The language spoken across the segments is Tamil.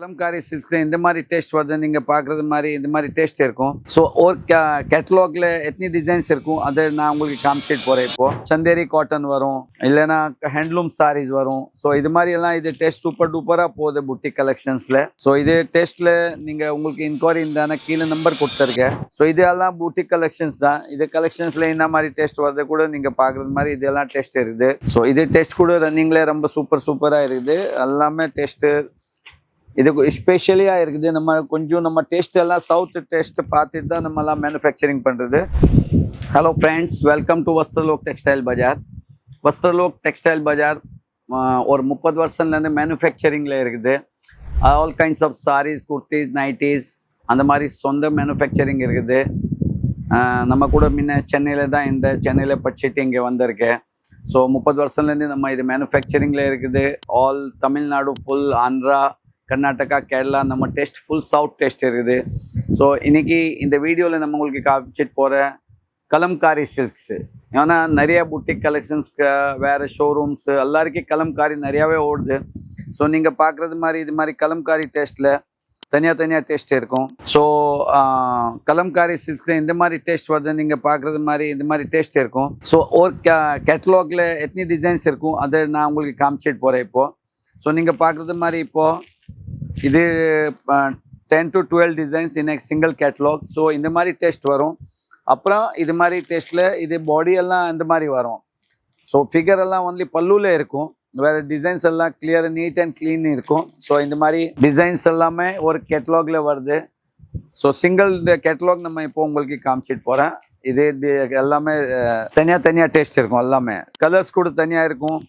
கலம்காரி சில்க்ஸில் இந்த மாதிரி டேஸ்ட் வருது. நீங்கள் பார்க்குறது மாதிரி இந்த மாதிரி டேஸ்ட் இருக்கும். ஸோ ஒரு கேட்டலாகில் எத்தனை டிசைன்ஸ் இருக்கும். அதை நான் உங்களுக்கு காமிச்சிட்டு போகிறேன் இப்போது சந்தேரி காட்டன் வரும். இல்லைன்னா ஹேண்ட்லூம் சாரீஸ் வரும். ஸோ இது மாதிரி எல்லாம் இது டேஸ்ட் சூப்பர் டூப்பராக போகுது புட்டிக் கலெக்ஷன்ஸில் ஸோ இது டேஸ்ட்டில் நீங்கள் உங்களுக்கு இன்கொயரி இருந்தானா கீழே நம்பர் கொடுத்துருக்கேன். ஸோ இதெல்லாம் புட்டிக் கலெக்ஷன்ஸ் தான். இது கலெக்ஷன்ஸில் என்ன மாதிரி டேஸ்ட் வருது கூட நீங்கள் பார்க்குறது மாதிரி இதெல்லாம் டேஸ்ட் இருக்குது. ஸோ இது டேஸ்ட் கூட ரன்னிங்கில் ரொம்ப சூப்பர் சூப்பராக இருக்குது. எல்லாமே டேஸ்ட்டு இது ஸ்பெஷலியாக இருக்குது. நம்ம கொஞ்சம் நம்ம டேஸ்ட் எல்லாம் சவுத் டேஸ்ட்டு பார்த்துட்டு தான் நம்மலாம் மேனுஃபேக்சரிங் பண்ணுறது hello friends welcome to Vastralok textile bazaar Vastralok textile bazaar ஒரு முப்பது வருஷம்லேருந்து மேனுஃபேக்சரிங்கில் இருக்குது. All kinds of sarees kurtis nighties அந்த மாதிரி சொந்த மேனுஃபேக்சரிங் இருக்குது. நம்ம கூட முன்ன சென்னையில் தான் இந்த சென்னையில் படிச்சுட்டு இங்கே வந்திருக்கேன் ஸோ முப்பது வருஷம்லேருந்து நம்ம இது மேனுஃபேக்சரிங்கில் இருக்குது. ஆல் தமிழ்நாடு ஃபுல் ஆந்திரா கர்நாடகா கேரளா நம்ம டேஸ்ட் ஃபுல் சவுத் டெஸ்ட் இருக்குது. ஸோ இன்றைக்கி இந்த வீடியோவில் நம்ம உங்களுக்கு காமிச்சிட்டு போகிற கலம்காரி சில்க்ஸு ஏன்னா நிறைய புட்டிக் கலெக்ஷன்ஸ்க்கு வேறு ஷோரூம்ஸு எல்லாருக்கும் கலம்காரி நிறையாவே ஓடுது. ஸோ நீங்கள் பார்க்குறது மாதிரி இது மாதிரி கலம்காரி டேஸ்ட்டில் தனியாக தனியாக டெஸ்ட் இருக்கும். ஸோ கலம்காரி சில்க்ஸில் இந்த மாதிரி டேஸ்ட் வருது நீங்கள் பார்க்குறது மாதிரி இந்த மாதிரி டெஸ்ட் இருக்கும். ஸோ ஒரு கேட்டலாகில் எத்தனை டிசைன்ஸ் இருக்கும் அதை நான் உங்களுக்கு காமிச்சிட்டு போகிறேன் இப்போது ஸோ நீங்கள் பார்க்குறது மாதிரி இப்போது இது ten to twelve designs in single catalogue so இந்த மாதிரி டேஸ்ட் வரும். அப்புறம் இது மாதிரி டேஸ்ட்டில் இது பாடி எல்லாம் இந்த மாதிரி வரும். ஸோ ஃபிகர் எல்லாம் ஒன்லி பல்லுவில் இருக்கும். வேறு டிசைன்ஸ் எல்லாம் கிளியர் நீட் அண்ட் க்ளீன் இருக்கும். ஸோ இந்த மாதிரி டிசைன்ஸ் எல்லாமே ஒரு கேட்லாகில் வருது. ஸோ சிங்கிள் கேட்லாக் நம்ம இப்போ உங்களுக்கு காமிச்சிட்டு போகிறேன் இது எல்லாமே தனியாக தனியாக டேஸ்ட் இருக்கும் எல்லாமே. கலர்ஸ் கூட தனியாக இருக்கும்.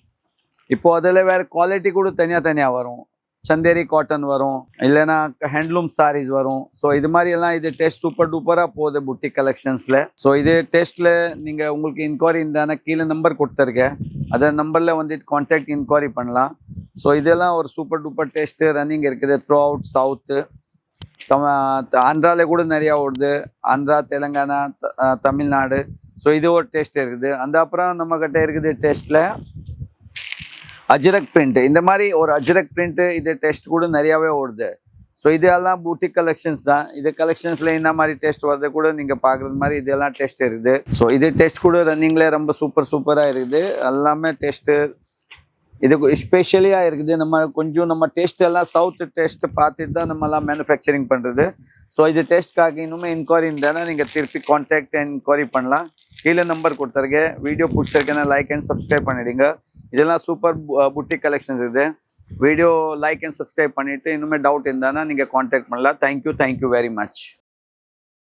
இப்போது அதில் வேறு குவாலிட்டி கூட தனியாக தனியாக வரும். சந்தேரி காட்டன் வரும் இல்லைன்னா ஹேண்ட்லூம் சாரீஸ் வரும். ஸோ இது மாதிரி எல்லாம் இது டெஸ்ட் சூப்பர் டூப்பராக போகுது புட்டிக் கலெக்ஷன்ஸில் ஸோ இது டெஸ்ட்டில் நீங்கள் உங்களுக்கு இன்கொயரி இருந்தானா கீழே நம்பர் கொடுத்துருக்கேன். அதை நம்பரில் வந்துட்டு கான்டாக்ட் இன்கொயரி பண்ணலாம். ஸோ இதெல்லாம் ஒரு சூப்பர் டூப்பர் டேஸ்ட்டு ரன்னிங் இருக்குது த்ரூ அவுட் சவுத்து தம ஆந்திராவில் கூட நிறையா ஓடுது. ஆந்திரா தெலுங்கானா த- தமிழ்நாடு. ஸோ இது ஒரு டேஸ்ட் இருக்குது. அந்த அப்புறம் நம்மக்கிட்ட இருக்குது டெஸ்ட்டில் அஜ்ரக் பிரிண்ட் இந்த மாதிரி ஒரு அஜ்ரக் பிரிண்ட்டு இது டெஸ்ட் கூட நிறையாவே ஓடுது. ஸோ இதெல்லாம் பூட்டிக் கலெக்ஷன்ஸ் தான். இது கலெக்ஷன்ஸில் என்ன மாதிரி டெஸ்ட் வரது கூட நீங்கள் பார்க்குறது மாதிரி இதெல்லாம் டெஸ்ட் இருக்குது. ஸோ இது டெஸ்ட் கூட ரன்னிங்கில் ரொம்ப சூப்பர் சூப்பராக இருக்குது. எல்லாமே டெஸ்ட்டு இது ஸ்பெஷலியாக இருக்குது. நம்ம கொஞ்சம் நம்ம டெஸ்ட் எல்லாம் சவுத் டெஸ்ட் பார்த்துட்டு தான் நம்மலாம் மேனுஃபேக்சரிங் பண்ணுறது ஸோ இது டெஸ்ட்காக இன்னுமே என்கொயரி இருந்தால் நீங்கள் திருப்பி கான்டாக்ட் என்கொயரி பண்ணலாம். கீழே நம்பர் கொடுத்துருக்கேன். வீடியோ பிடிச்சிருக்கேன்னா லைக் அண்ட் சப்ஸ்கிரைப் பண்ணிடுங்க. இதெல்லாம் சூப்பர் புட்டிக் கலெக்ஷன்ஸ் இது. வீடியோ லைக் அண்ட் சப்ஸ்கிரைப் பண்ணிவிட்டு இன்னுமே டவுட் இருந்தானா நீங்கள் காண்டாக்ட் பண்ணலாம். Thank you thank you very much